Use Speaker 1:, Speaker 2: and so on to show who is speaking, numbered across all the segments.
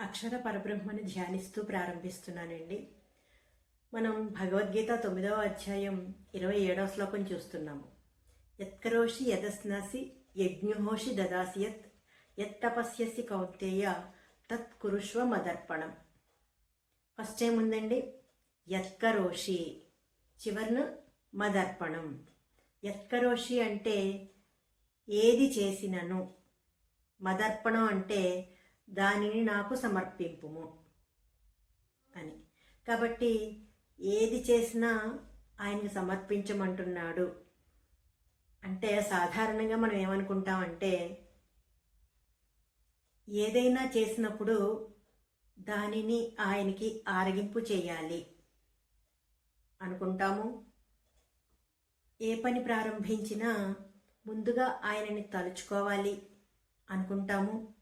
Speaker 1: అక్షర పరబ్రహ్మని ధ్యానిస్తూ ప్రారంభిస్తున్నానండి. మనం భగవద్గీత తొమ్మిదవ అధ్యాయం ఇరవై ఏడవ శ్లోకం చూస్తున్నాము. యత్కరోషి యదస్నాసి యజ్ఞోషి దదాసి యత్ యత్తపస్యసి కౌంతేయ తత్ కురుష్వ మదర్పణం. ఫస్ట్ ఏముందండి యత్కరోషి చివరిన మదర్పణం. యత్కరోషి అంటే ఏది చేసినను. మదర్పణం అంటే దానిని నాకు సమర్పింపుము. అని. కాబట్టి ఏది చేసినా ఆయనకు సమర్పించమంటున్నాడు. అంటే సాధారణంగా మనం ఏమనుకుంటామంటే ఏదైనా చేసినప్పుడు దానిని ఆయనకి ఆరగింపు చేయాలి అనుకుంటాము. ఏ పని ప్రారంభించినా ముందుగా ఆయనని తలుచుకోవాలి అనుకుంటాము.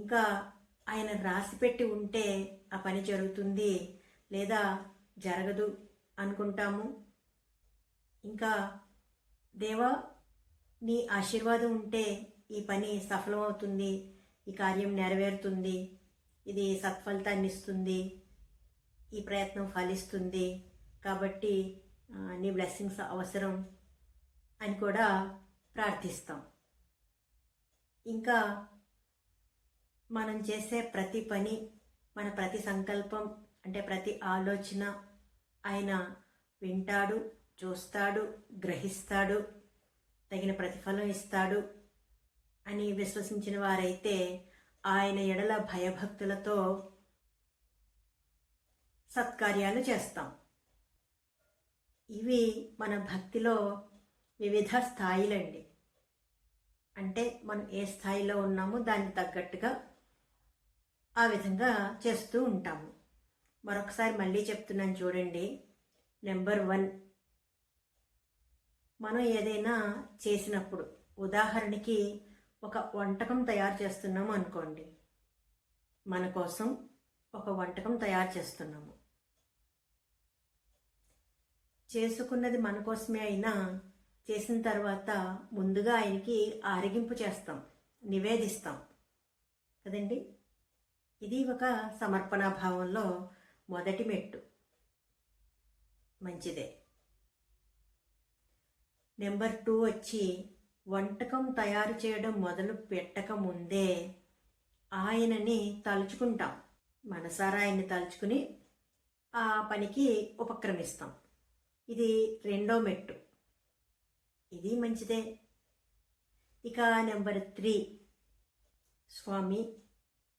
Speaker 1: ఇంకా ఆయన రాసి పెట్టి ఉంటే ఆ పని జరుగుతుంది లేదా జరగదు అనుకుంటాము. ఇంకా దేవా నీ ఆశీర్వాదం ఉంటే ఈ పని సఫలమవుతుంది ఈ కార్యం నెరవేరుతుంది ఇది సత్ఫలితాన్ని ఇస్తుంది ఈ ప్రయత్నం ఫలిస్తుంది. కాబట్టి నీ బ్లెస్సింగ్స్ అవసరం అని కూడా ప్రార్థిస్తాం. ఇంకా మనం చేసే ప్రతి పని మన ప్రతి సంకల్పం అంటే ప్రతి ఆలోచన ఆయన వింటాడు చూస్తాడు గ్రహిస్తాడు తగిన ప్రతిఫలం ఇస్తాడు అని విశ్వసించిన వారైతే ఆయన ఎడల భయభక్తులతో సత్కార్యాలు చేస్తాం. ఇవి మన భక్తిలో వివిధ స్థాయిలండి. అంటే మనం ఏ స్థాయిలో ఉన్నామో దానికి తగ్గట్టుగా ఆ విధంగా చేస్తూ ఉంటాము. మరొకసారి మళ్ళీ చెప్తున్నాను చూడండి. నెంబర్ వన్ మనం ఏదైనా చేసినప్పుడు ఉదాహరణకి ఒక వంటకం తయారు చేస్తున్నాము అనుకోండి. మన కోసం ఒక వంటకం తయారు చేస్తున్నాము. చేసుకున్నది మన కోసమే అయినా చేసిన తర్వాత ముందుగా ఆయనకి ఆరగింపు చేస్తాం నివేదిస్తాం. కదండి? ఇది ఒక సమర్పణా భావంలో మొదటి మెట్టు. మంచిదే. నెంబర్ టూ వచ్చి వంటకం తయారు చేయడం మొదలు పెట్టక ముందే ఆయనని తలుచుకుంటాం. మనసారా ఆయన్ని తలుచుకుని ఆ పనికి ఉపక్రమిస్తాం. ఇది రెండో మెట్టు. ఇది మంచిదే. ఇక నెంబర్ త్రీ. స్వామి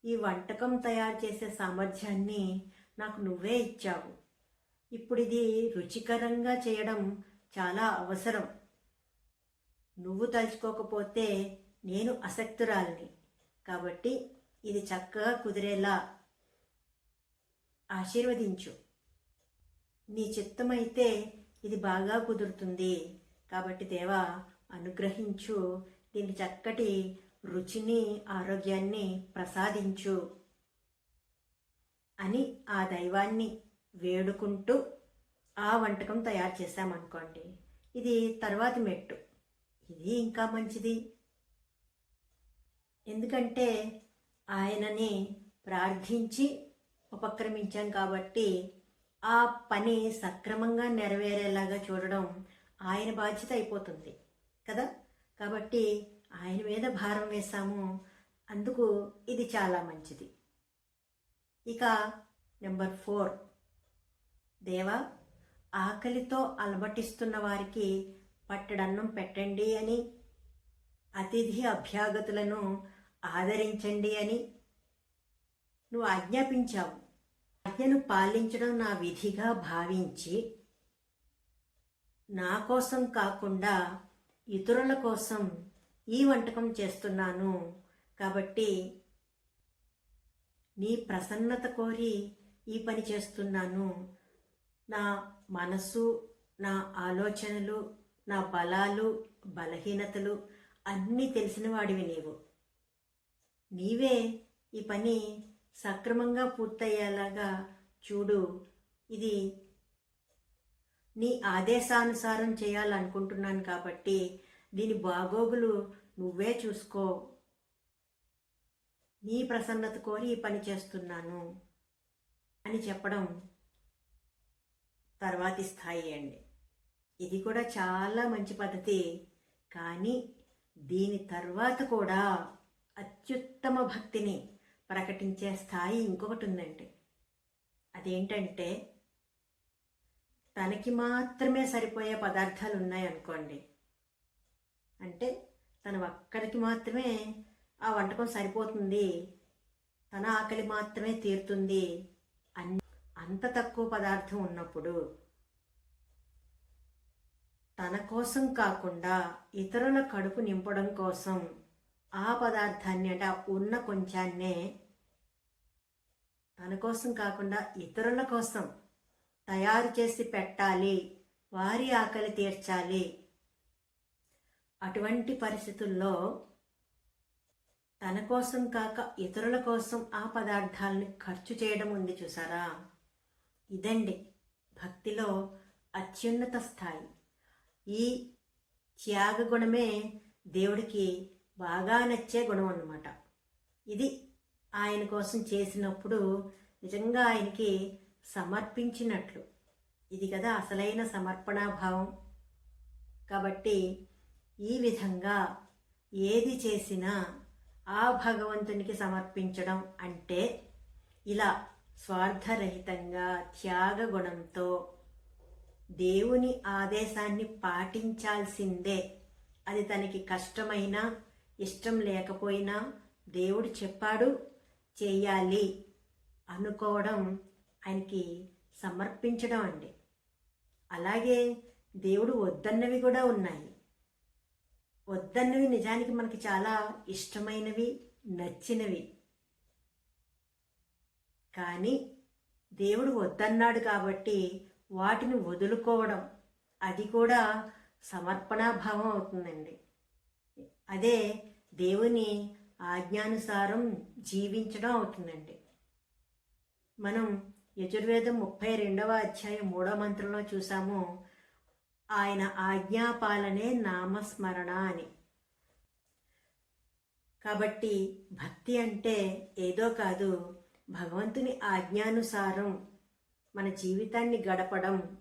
Speaker 1: ఈ వంటకం తయారు చేసే సామర్థ్యాన్ని నాకు నువ్వే ఇచ్చావు. ఇప్పుడు ఇది రుచికరంగా చేయడం చాలా అవసరం. నువ్వు తలుచుకోకపోతే నేను అసక్తురాలిని. కాబట్టి ఇది చక్కగా కుదిరేలా ఆశీర్వదించు. నీ చిత్తమైతే ఇది బాగా కుదురుతుంది. కాబట్టి దేవా అనుగ్రహించు. దీనికి చక్కటి రుచిని ఆరోగ్యాన్ని ప్రసాదించు అని ఆ దైవాన్ని వేడుకుంటూ ఆ వంటకం తయారు చేశామనుకోండి ఇది తర్వాతి మెట్టు. ఇది ఇంకా మంచిది. ఎందుకంటే ఆయనని ప్రార్థించి ఉపక్రమించాం కాబట్టి ఆ పని సక్రమంగా నెరవేరేలాగా చూడడం ఆయన బాధ్యత అయిపోతుంది కదా. కాబట్టి ఆయన మీద భారం వేశాము. అందుకు ఇది చాలా మంచిది. ఇక నెంబర్ ఫోర్. దేవా ఆకలితో అలమటిస్తున్న వారికి పట్టడన్నం పెట్టండి అని అతిథి అభ్యాగతులను ఆదరించండి అని నువ్వు ఆజ్ఞాపించావు. ఆజ్ఞను పాలించడం నా విధిగా భావించి నా కోసం కాకుండా ఇతరుల కోసం ఈ వంటకం చేస్తున్నాను. కాబట్టి నీ ప్రసన్నత కోరి ఈ పని చేస్తున్నాను. నా మనసు నా ఆలోచనలు నా బలాలు బలహీనతలు అన్నీ తెలిసిన వాడివి నీవు. నీవే ఈ పని సక్రమంగా పూర్తయ్యేలాగా చూడు. ఇది నీ ఆదేశానుసారం చేయాలనుకుంటున్నాను కాబట్టి దీని బాగోగులు నువ్వే చూసుకో. నీ ప్రసన్నత కోరి ఈ పని చేస్తున్నాను అని చెప్పడం తర్వాతి స్థాయి అండి. ఇది కూడా చాలా మంచి పద్ధతి. కానీ దీని తర్వాత కూడా అత్యుత్తమ భక్తిని ప్రకటించే స్థాయి ఇంకొకటి ఉందండి. అదేంటంటే తనకి మాత్రమే సరిపోయే పదార్థాలు ఉన్నాయనుకోండి. అంటే తన ఒక్కడికి మాత్రమే ఆ వంటకం సరిపోతుంది. తన ఆకలి మాత్రమే తీరుతుంది. అన్ అంత తక్కువ పదార్థం ఉన్నప్పుడు తన కోసం కాకుండా ఇతరుల కడుపు నింపడం కోసం ఆ పదార్థాన్ని అంటే ఆ ఉన్న కొంచాన్నే తన కోసం కాకుండా ఇతరుల కోసం తయారు చేసి పెట్టాలి. వారి ఆకలి తీర్చాలి. అటువంటి పరిస్థితుల్లో తన కోసం కాక ఇతరుల కోసం ఆ పదార్థాలని ఖర్చు చేయడం ఉంది చూసారా? ఇదండి భక్తిలో అత్యున్నత స్థాయి. ఈ త్యాగ గుణమే దేవుడికి బాగా నచ్చే గుణం అన్నమాట. ఇది ఆయన కోసం చేసినప్పుడు నిజంగా ఆయనకి సమర్పించినట్లు. ఇది కదా అసలైన సమర్పణాభావం. కాబట్టి ఈ విధంగా ఏది చేసినా ఆ భగవంతునికి సమర్పించడం అంటే ఇలా స్వార్థరహితంగా త్యాగ గుణంతో దేవుని ఆదేశాన్ని పాటించాల్సిందే. అది తనకి కష్టమైనా ఇష్టం లేకపోయినా దేవుడు చెప్పాడు చేయాలి అనుకోవడం ఆయనకి సమర్పించడం అండి. అలాగే దేవుడు వద్దన్నవి కూడా ఉన్నాయి. వద్దన్నవి నిజానికి మనకి చాలా ఇష్టమైనవి నచ్చినవి. కానీ దేవుడు వద్దన్నాడు కాబట్టి వాటిని వదులుకోవడం అది కూడా సమర్పణాభావం అవుతుందండి. అదే దేవుని ఆజ్ఞానుసారం జీవించడం అవుతుందండి. మనం యజుర్వేదం ముప్పై రెండవ అధ్యాయం మూడవ మంత్రంలో చూసాము ఆయన ఆజ్ఞాపాలనే నామస్మరణ అని. కాబట్టి భక్తి అంటే ఏదో కాదు. భగవంతుని ఆజ్ఞానుసారం మన జీవితాన్ని గడపడం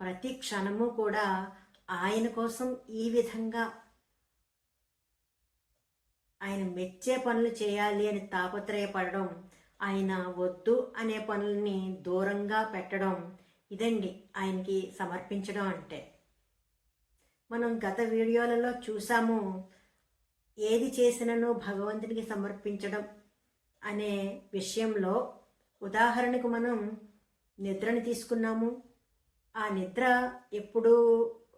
Speaker 1: ప్రతి క్షణము కూడా ఆయన కోసం ఈ విధంగా ఆయన మెచ్చే పనులు చేయాలి అని తాపత్రయపడడం ఆయన వద్దు అనే పనుల్ని దూరంగా పెట్టడం ఇదండి ఆయనకి సమర్పించడం అంటే. మనం గత వీడియోలలో చూసాము. ఏది చేసినను భగవంతునికి సమర్పించడం అనే విషయంలో ఉదాహరణకు మనం నిద్రని తీసుకున్నాము. ఆ నిద్ర ఎప్పుడు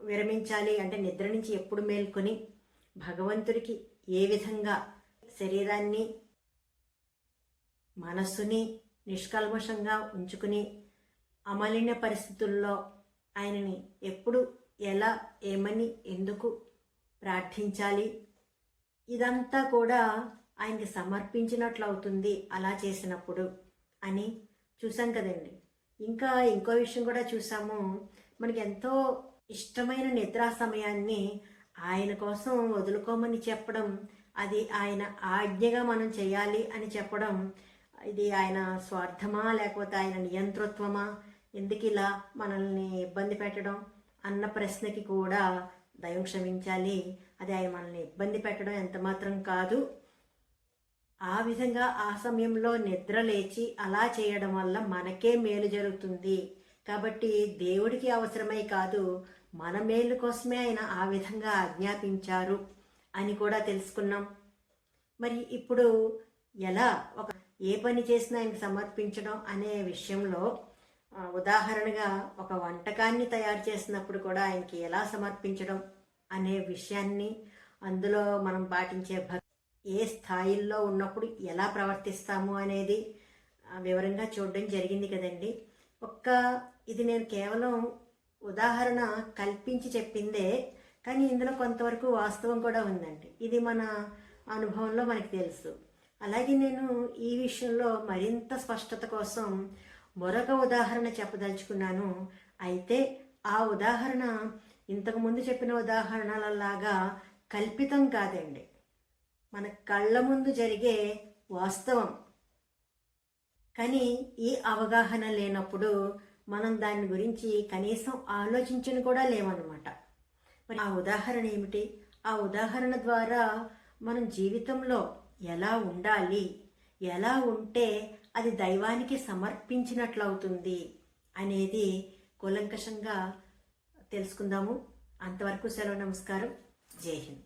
Speaker 1: విరమించాలి అంటే నిద్ర నుంచి ఎప్పుడు మేల్కొని భగవంతుడికి ఏ విధంగా శరీరాన్ని మనస్సుని నిష్కల్మషంగా ఉంచుకుని అమలిన పరిస్థితుల్లో ఆయనని ఎప్పుడు ఎలా ఏమని ఎందుకు ప్రార్థించాలి? ఇదంతా కూడా ఆయనకి సమర్పించినట్లు అవుతుంది అలా చేసినప్పుడు అని చూసాం కదండి. ఇంకా ఇంకో విషయం కూడా చూసాము. మనకి ఎంతో ఇష్టమైన నిద్రా సమయాన్ని ఆయన కోసం వదులుకోమని చెప్పడం అది ఆయన ఆజ్ఞగా మనం చేయాలి అని చెప్పడం ఇది ఆయన స్వార్థమా లేకపోతే ఆయన నియంతృత్వమా ఎందుకు ఇలా మనల్ని ఇబ్బంది పెట్టడం అన్న ప్రశ్నకి కూడా దయం క్షమించాలి. అది ఆయన మనల్ని ఇబ్బంది పెట్టడం ఎంత మాత్రం కాదు. ఆ విధంగా ఆ సమయంలో నిద్ర లేచి అలా చేయడం వల్ల మనకే మేలు జరుగుతుంది. కాబట్టి దేవుడికి అవసరమై కాదు మన మేలు కోసమే ఆయన ఆ విధంగా ఆజ్ఞాపించారు అని కూడా తెలుసుకున్నాం. మరి ఇప్పుడు ఎలా ఒక ఏ పని చేసినా ఆయనకు సమర్పించడం అనే విషయంలో ఉదాహరణగా ఒక వంటకాన్ని తయారు చేసినప్పుడు కూడా ఆయనకి ఎలా సమర్పించడం అనే విషయాన్ని అందులో మనం పాటించే భక్తి ఏ స్థాయిల్లో ఉన్నప్పుడు ఎలా ప్రవర్తిస్తాము అనేది వివరంగా చూడడం జరిగింది కదండి. ఒక్క ఇది నేను కేవలం ఉదాహరణ కల్పించి చెప్పిందే కానీ ఇందులో కొంతవరకు వాస్తవం కూడా ఉందండి. ఇది మన అనుభవంలో మనకి తెలుసు. అలాగే నేను ఈ విషయంలో మరింత స్పష్టత కోసం మరొక ఉదాహరణ చెప్పదలుచుకున్నాను. అయితే ఆ ఉదాహరణ ఇంతకుముందు చెప్పిన ఉదాహరణలలాగా కల్పితం కాదండి. మన కళ్ళ ముందు జరిగే వాస్తవం. కానీ ఈ అవగాహన లేనప్పుడు మనం దాని గురించి కనీసం ఆలోచించని కూడా లేమన్నమాట మరి ఆ ఉదాహరణ ఏమిటి? ఆ ఉదాహరణ ద్వారా మనం జీవితంలో ఎలా ఉండాలి? ఎలా ఉంటే అది దైవానికి సమర్పించినట్లవుతుంది అనేది కూలంకషంగా తెలుసుకుందాము. అంతవరకు సెలవు నమస్కారం. జై హింద్.